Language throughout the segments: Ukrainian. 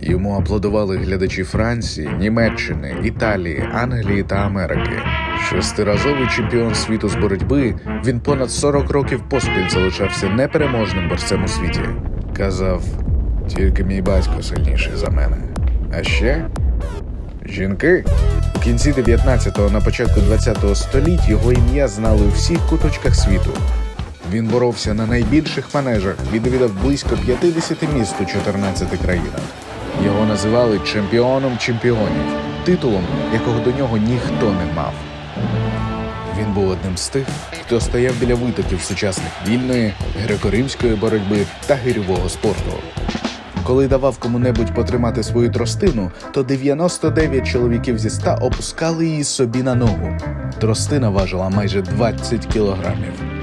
Йому аплодували глядачі Франції, Німеччини, Італії, Англії та Америки. Шестиразовий чемпіон світу з боротьби, він понад 40 років поспіль залишався непереможним борцем у світі. Казав, тільки мій батько сильніший за мене. А ще жінки. У кінці 19-го, на початку 20-го століть його ім'я знали у всіх куточках світу. Він боровся на найбільших манежах, відвідав близько 50 міст у 14 країнах. Його називали чемпіоном чемпіонів, титулом, якого до нього ніхто не мав. Він був одним з тих, хто стояв біля витоків сучасних вільної, греко-римської боротьби та гирьового спорту. Коли давав кому-небудь потримати свою тростину, то 99 чоловіків зі 100 опускали її собі на ногу. Тростина важила майже 20 кілограмів.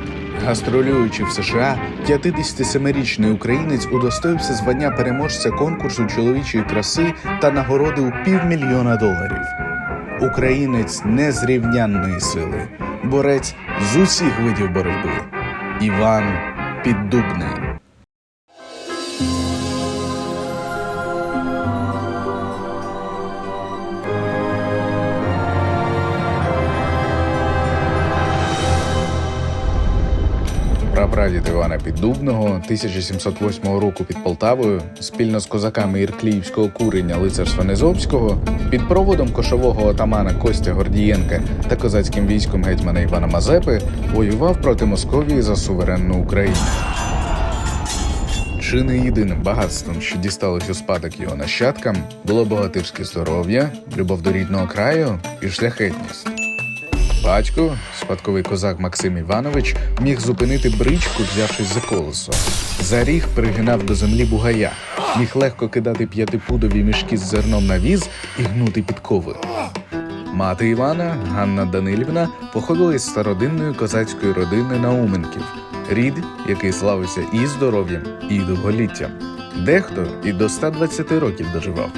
Гастролюючи в США, 57-річний українець удостоївся звання переможця конкурсу чоловічої краси та нагороди у півмільйона доларів. Українець незрівнянної сили, борець з усіх видів боротьби. Іван Піддубний. Прапрадід Івана Піддубного 1708 року під Полтавою спільно з козаками Іркліївського курення лицарства Незобського під проводом кошового отамана Костя Гордієнка та козацьким військом гетьмана Івана Мазепи воював проти Московії за суверенну Україну. Чи не єдиним багатством, що дісталось у спадок його нащадкам, було богатирське здоров'я, любов до рідного краю і шляхетність. Батько, спадковий козак Максим Іванович, міг зупинити бричку, взявшись за колесо. За ріг пригинав до землі бугая, міг легко кидати п'ятипудові мішки з зерном на віз і гнути підкови. Мати Івана, Ганна Данилівна, походила із стародинної козацької родини Науменків, рід, який славився і здоров'ям, і довголіттям. Дехто і до 120 років доживав.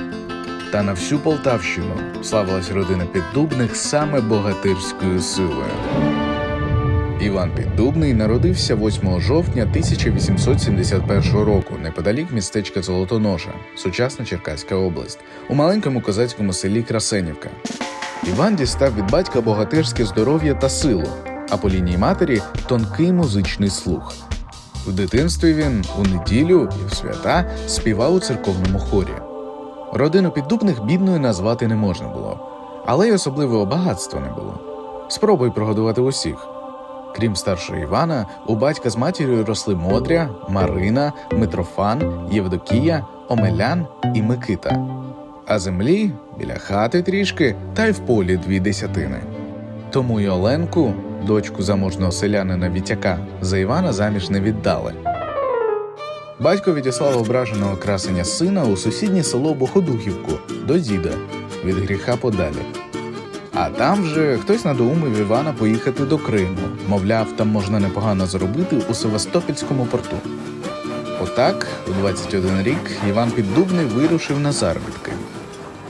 Та на всю Полтавщину славилась родина Піддубних саме богатирською силою. Іван Піддубний народився 8 жовтня 1871 року неподалік містечка Золотоноша, сучасна Черкаська область, у маленькому козацькому селі Красенівка. Іван дістав від батька богатирське здоров'я та силу, а по лінії матері тонкий музичний слух. У дитинстві він у неділю і в свята співав у церковному хорі. Родину піддубних бідною назвати не можна було, але й особливого багатства не було. Спробуй прогодувати усіх. Крім старшого Івана, у батька з матір'ю росли Модря, Марина, Митрофан, Євдокія, Омелян і Микита. А землі біля хати трішки, та й в полі дві десятини. Тому й Оленку, дочку заможного селянина Вітяка, за Івана заміж не віддали. Батько відіслав ображеного красення сина у сусіднє село Боходухівку до діда від гріха подалі. А там вже хтось надоумив Івана поїхати до Криму. Мовляв, там можна непогано заробити у Севастопільському порту. Отак, у 21 рік, Іван Піддубний вирушив на заробітки.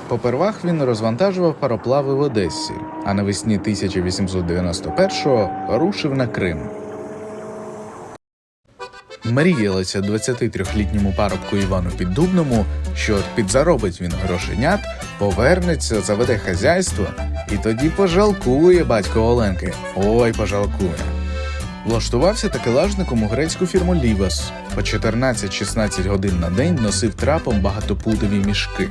Попервах він розвантажував пароплави в Одесі, а навесні 1891-го рушив на Крим. Мріялося 23-літньому парубку Івану Піддубному, що підзаробить він грошенят, повернеться, заведе хазяйство, і тоді пожалкує батько Оленки. Ой, пожалкує. Влаштувався такелажником у грецьку фірму Лівас. По 14-16 годин на день носив трапом багатопудові мішки.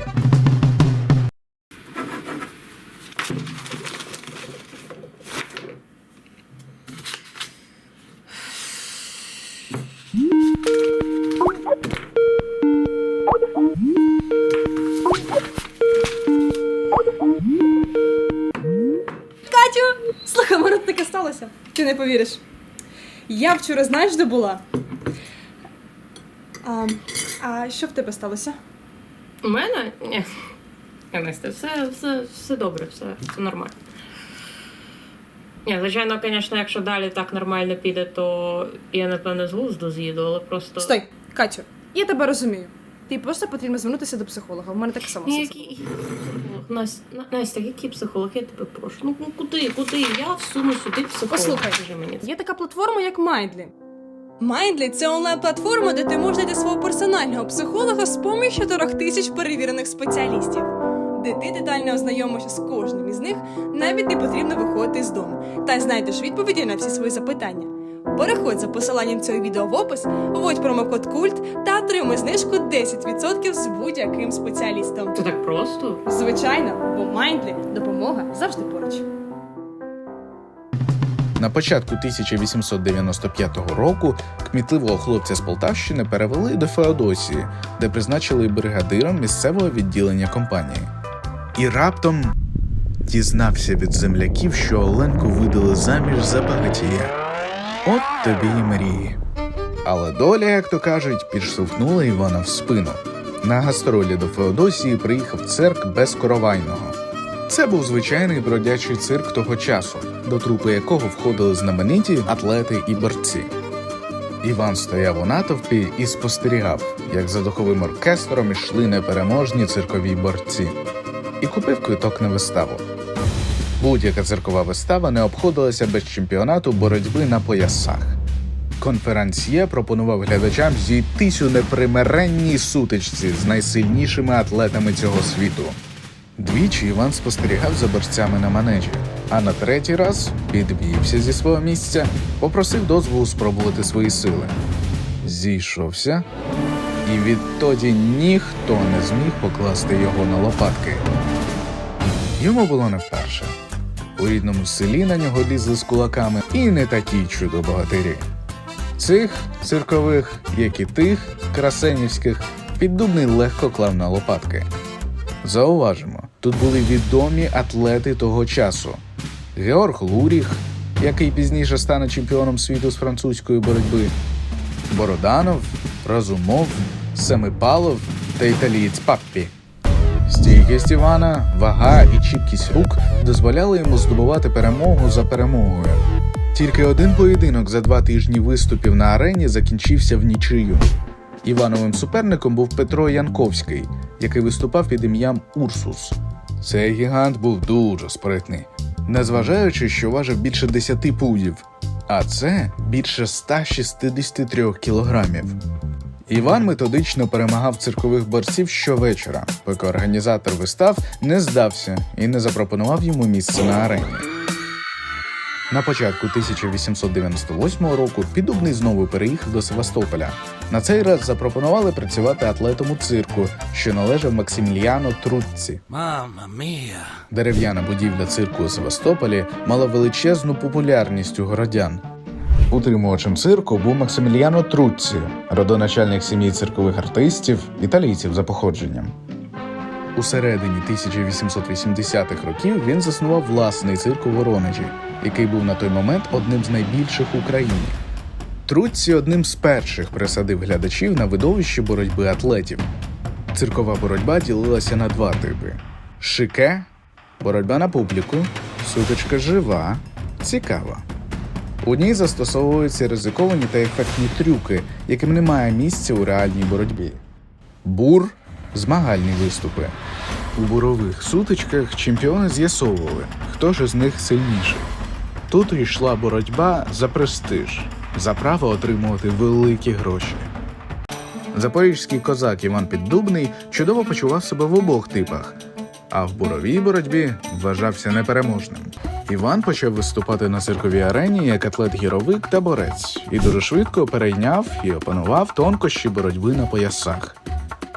Повіриш. Я вчора знаєш, де була? А, а що в тебе сталося? У мене? Ні. Настя, все, все, все добре, все, все нормально. Ні, звичайно, звісно, якщо далі так нормально піде, то я напевно з глузду з'їду, але просто. Стой, Катю, я тебе розумію. Ти просто потрібно звернутися до психолога. У мене так само. Все. який психолог? Настя, На- Настя, який психолог? Я тебе прошу. Ну ну, куди, куди? Я всуну сюди психолога. Послухай. Скажи мені. Є така платформа, як Mindly. Mindly – це онлайн-платформа, де ти можеш знайти свого персонального психолога з поміж 4 тисяч перевірених спеціалістів, де ти детально ознайомишся з кожним із них, навіть не потрібно виходити з дому, та знайдеш відповіді на всі свої запитання. Переходь за посиланням цього відео в опис, вводь промокод культ та отримай знижку 10% з будь-яким спеціалістом. Це так просто. Звичайно, бо Mindly – допомога завжди поруч. На початку 1895 року кмітливого хлопця з Полтавщини перевели до Феодосії, де призначили бригадиром місцевого відділення компанії. І раптом дізнався від земляків, що Оленку видали заміж за багатія. От тобі і мрії. Але доля, як то кажуть, підштовхнула Івана в спину. На гастролі до Феодосії приїхав цирк безкоровайного. Це був звичайний бродячий цирк того часу, до трупи якого входили знамениті атлети і борці. Іван стояв у натовпі і спостерігав, як за духовим оркестром ішли непереможні циркові борці, і купив квиток на виставу. Будь-яка циркова вистава не обходилася без чемпіонату боротьби на поясах. Конферансьє пропонував глядачам зійтись у непримиренній сутичці з найсильнішими атлетами цього світу. Двічі Іван спостерігав за борцями на манежі, а на третій раз підвівся зі свого місця, попросив дозволу спробувати свої сили. Зійшовся, і відтоді ніхто не зміг покласти його на лопатки. Йому було не вперше. У рідному селі на нього лізли з кулаками і не такі чудо-богатирі. Цих циркових, як і тих красенівських, піддубний легко клав на лопатки. Зауважимо, тут були відомі атлети того часу: Георг Луріх, який пізніше стане чемпіоном світу з французької боротьби, Бороданов, Разумов, Семипалов та італієць Паппі. Стійкість Івана, вага і чіткість рук дозволяли йому здобувати перемогу за перемогою. Тільки один поєдинок за два тижні виступів на арені закінчився в нічию. Івановим суперником був Петро Янковський, який виступав під ім'ям Урсус. Цей гігант був дуже спритний, незважаючи, що важив більше 10 пудів, а це більше 163 кілограмів. Іван методично перемагав циркових борців щовечора, поки організатор вистав не здався і не запропонував йому місце на арені. На початку 1898 року Піддубний знову переїхав до Севастополя. На цей раз запропонували працювати атлетом у цирку, що належав Максиміліану Трутці. Mamma mia. Дерев'яна будівля цирку у Севастополі мала величезну популярність у городян. Утримувачем цирку був Максиміліано Трутці, родоначальник сім'ї циркових артистів, італійців за походженням. У середині 1880-х років він заснував власний цирк у Воронежі, який був на той момент одним з найбільших в Україні. Трутці одним з перших присадив глядачів на видовище боротьби атлетів. Циркова боротьба ділилася на два типи: шике боротьба на публіку, сутичка жива, цікава. У ній застосовуються ризиковані та ефектні трюки, яким немає місця у реальній боротьбі. Бур змагальні виступи. У бурових сутичках чемпіони з'ясовували, хто ж із них сильніший. Тут йшла боротьба за престиж, за право отримувати великі гроші. Запорізький козак Іван Піддубний чудово почував себе в обох типах, а в буровій боротьбі вважався непереможним. Іван почав виступати на цирковій арені як атлет-гіровик та борець, і дуже швидко перейняв і опанував тонкощі боротьби на поясах.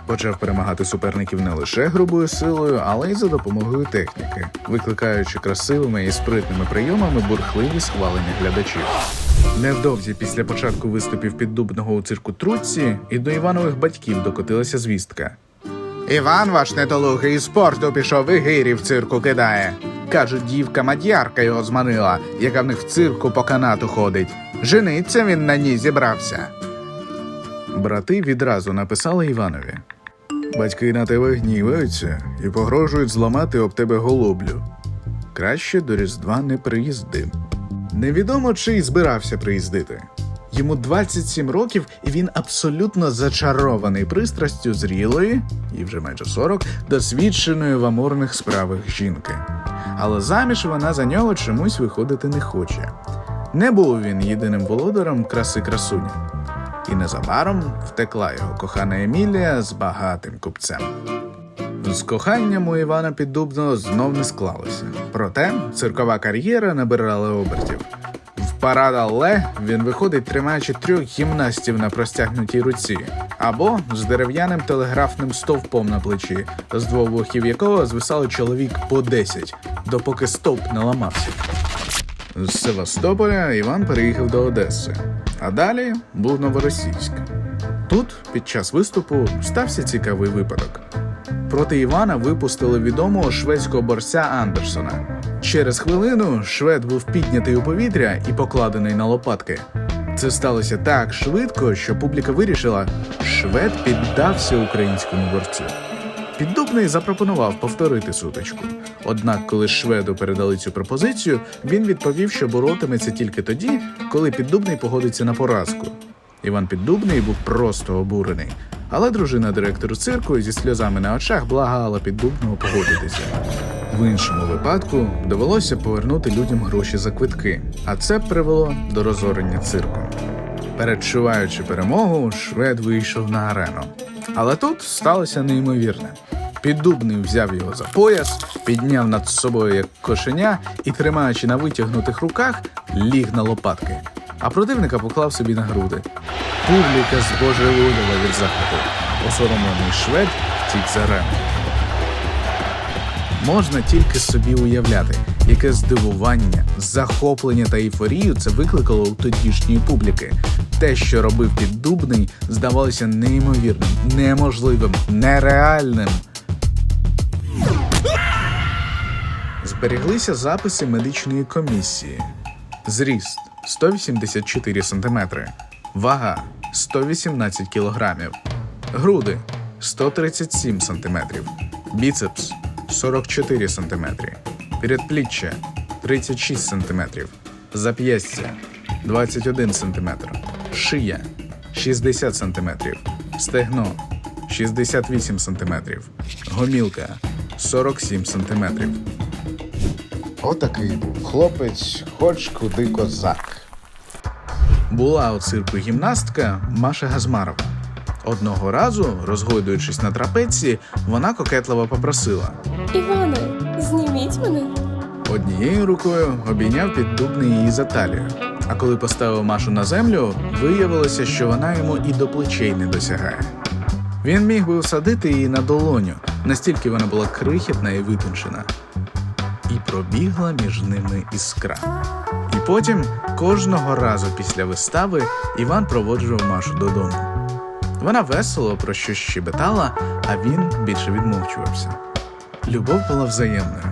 Почав перемагати суперників не лише грубою силою, але й за допомогою техніки, викликаючи красивими і спритними прийомами бурхливі схвалення глядачів. Невдовзі після початку виступів піддубного у цирку Труцці і до Іванових батьків докотилася звістка. Іван ваш недолугий із спорту пішов і гирі в цирку кидає. Кажуть, дівка мадярка його зманила, яка в них в цирку по канату ходить. Жениться він на ній зібрався. Брати відразу написали Іванові. Батьки на тебе гніваються і погрожують зламати об тебе голоблю. Краще до Різдва не приїзди. Невідомо, чи й збирався приїздити. Йому 27 років, і він абсолютно зачарований пристрастю зрілої, і вже майже 40, досвідченої в амурних справах жінки. Але заміж вона за нього чомусь виходити не хоче. Не був він єдиним володарем краси красуні. І незабаром втекла його кохана Емілія з багатим купцем. З коханням у Івана Піддубного знов не склалося. Проте циркова кар'єра набирала обертів. Парад Алле він виходить, тримаючи трьох гімнастів на простягнутій руці, або з дерев'яним телеграфним стовпом на плечі, з двох боків якого звисало чоловік по десять, допоки стовп не ламався. З Севастополя Іван переїхав до Одеси, а далі був Новоросійськ. Тут, під час виступу, стався цікавий випадок. Проти Івана випустили відомого шведського борця Андерсона. Через хвилину швед був піднятий у повітря і покладений на лопатки. Це сталося так швидко, що публіка вирішила, швед піддався українському борцю. Піддубний запропонував повторити сутичку. Однак, коли шведу передали цю пропозицію, він відповів, що боротиметься тільки тоді, коли піддубний погодиться на поразку. Іван Піддубний був просто обурений, але дружина директору цирку зі сльозами на очах благала піддубного погодитися. В іншому випадку довелося повернути людям гроші за квитки, а це привело до розорення цирку. Передчуваючи перемогу, швед вийшов на арену. Але тут сталося неймовірне. Піддубний взяв його за пояс, підняв над собою як кошеня і, тримаючи на витягнутих руках, ліг на лопатки, а противника поклав собі на груди. Публіка збожеволіла від захвату. Осоромлений швед втік з арени. Можна тільки собі уявляти, яке здивування, захоплення та ейфорію це викликало у тодішньої публіки. Те, що робив піддубний, здавалося неймовірним, неможливим, нереальним. Зберіглися записи медичної комісії. Зріст 184 см, вага 118 кг, груди 137 см, біцепс 44 см, передпліччя 36 см, зап'ястя 21 см, шия 60 см, стегно 68 см, гомілка 47 см. Отакий був хлопець, хоч куди козак. Була у цирку гімнастка Маша Газмарова. Одного разу, розгойдуючись на трапеції, вона кокетливо попросила. Іване, зніміть мене. Однією рукою обійняв піддубний її за талію. А коли поставив Машу на землю, виявилося, що вона йому і до плечей не досягає. Він міг би всадити її на долоню, настільки вона була крихітна і витончена. Пробігла між ними іскра. І потім, кожного разу після вистави, Іван проводжував Машу додому. Вона весело про щось щебетала, а він більше відмовчувався. Любов була взаємною.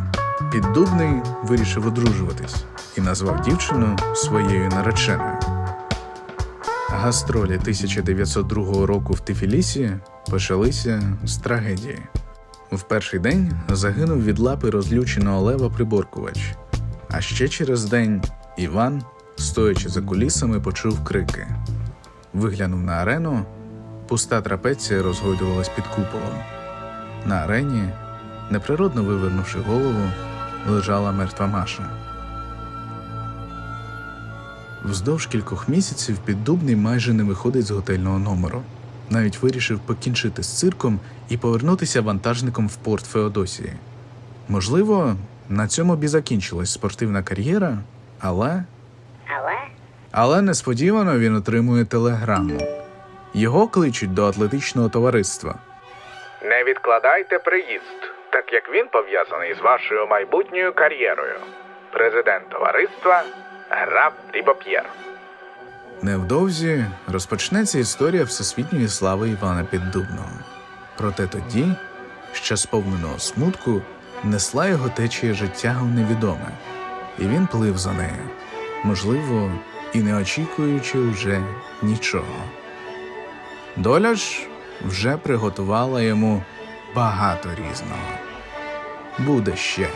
Піддубний вирішив одружуватись і назвав дівчину своєю нареченою. Гастролі 1902 року в Тифілісі почалися з трагедії. В перший день загинув від лапи розлюченого лева приборкувач. А ще через день Іван, стоячи за кулісами, почув крики. Виглянув на арену, пуста трапеція розгойдувалась під куполом. На арені, неприродно вивернувши голову, лежала мертва Маша. Вздовж кількох місяців піддубний майже не виходить з готельного номеру. Навіть вирішив покінчити з цирком і повернутися вантажником в порт Феодосії. Можливо, на цьому б і закінчилась спортивна кар'єра, але. Але? Але несподівано він отримує телеграму. Його кличуть до атлетичного товариства. Не відкладайте приїзд, так як він пов'язаний з вашою майбутньою кар'єрою. Президент товариства граф Рібоп'єр. Невдовзі розпочнеться історія всесвітньої слави Івана Піддубного. Проте тоді, ще сповненого смутку, несла його течія життя у невідоме, і він плив за нею, можливо, і не очікуючи вже нічого. Доля ж вже приготувала йому багато різного. Буде ще.